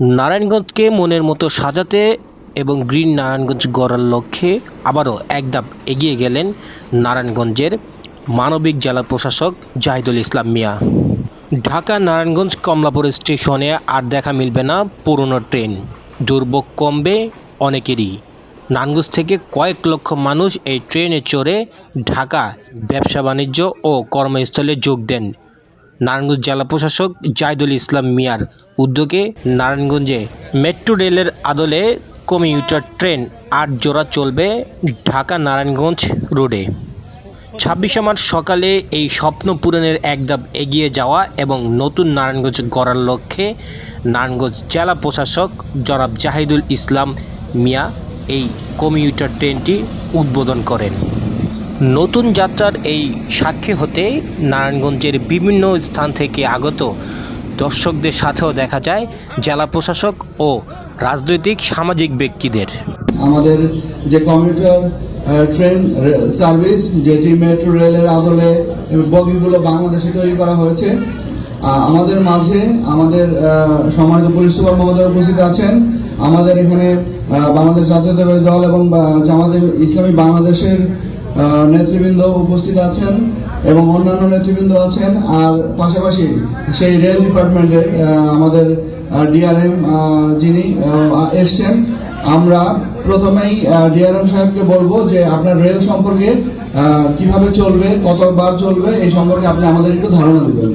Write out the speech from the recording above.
নারায়ণগঞ্জকে মনের মতো সাজাতে এবং গ্রিন নারায়ণগঞ্জ গড়ার লক্ষ্যে আবারও এক ধাপ এগিয়ে গেলেন নারায়ণগঞ্জের মানবিক জেলা প্রশাসক জাহিদুল ইসলাম মিয়া। ঢাকা নারায়ণগঞ্জ কমলাপুর স্টেশনে আর দেখা মিলবে না পুরনো ট্রেন। দুর্ভোগ কমবে অনেকেরই। নারায়ণগঞ্জ থেকে কয়েক লক্ষ মানুষ এই ট্রেনে চড়ে ঢাকা ব্যবসা বাণিজ্য ও কর্মস্থলে যোগ দেন। নারায়ণগঞ্জ জেলা প্রশাসক জাহিদুল ইসলাম মিয়ার উদ্যোগে নারায়ণগঞ্জে মেট্রো রেলের আদলে কমিউটার ট্রেন আট জোড়া চলবে ঢাকা নারায়ণগঞ্জ রোডে। ছাব্বিশে মার্চ সকালে এই স্বপ্ন পূরণের এক ধাপ এগিয়ে যাওয়া এবং নতুন নারায়ণগঞ্জ গড়ার লক্ষ্যে নারায়ণগঞ্জ জেলা প্রশাসক জনাব জাহিদুল ইসলাম মিয়া এই কমিউটার ট্রেনটি উদ্বোধন করেন। নতুন যাত্রার এই সাক্ষী হতে নারায়ণগঞ্জের বিভিন্ন স্থান থেকে আগত দর্শকদের সাথেও দেখা যায় জেলা প্রশাসক ও রাজনৈতিক সামাজিক ব্যক্তিদের। আমাদের যে কমিউটার ট্রেন সার্ভিস যেটি মেট্রো রেলের আদলে বগিগুলো বাংলাদেশে তৈরি করা হয়েছে আমাদের মাঝে আমাদের সম্মানিত পুলিশ সুপার মহোদয় উপস্থিত আছেন। আমাদের এখানে বাংলাদেশ জাতীয়তাবাদী দল এবং জামাতে ইসলামী বাংলাদেশের নেতৃবৃন্দ উপস্থিত আছেন এবং অন্যান্য নেতৃবৃন্দ আছেন, আর পাশাপাশি সেই রেল ডিপার্টমেন্টে আমাদের ডিআরএম যিনি এসছেন, আমরা প্রথমেই ডিআরএম সাহেবকে বলব যে আপনার রেল সম্পর্কে কীভাবে চলবে, কতবার চলবে, এই সম্পর্কে আপনি আমাদের একটু ধারণা দেবেন।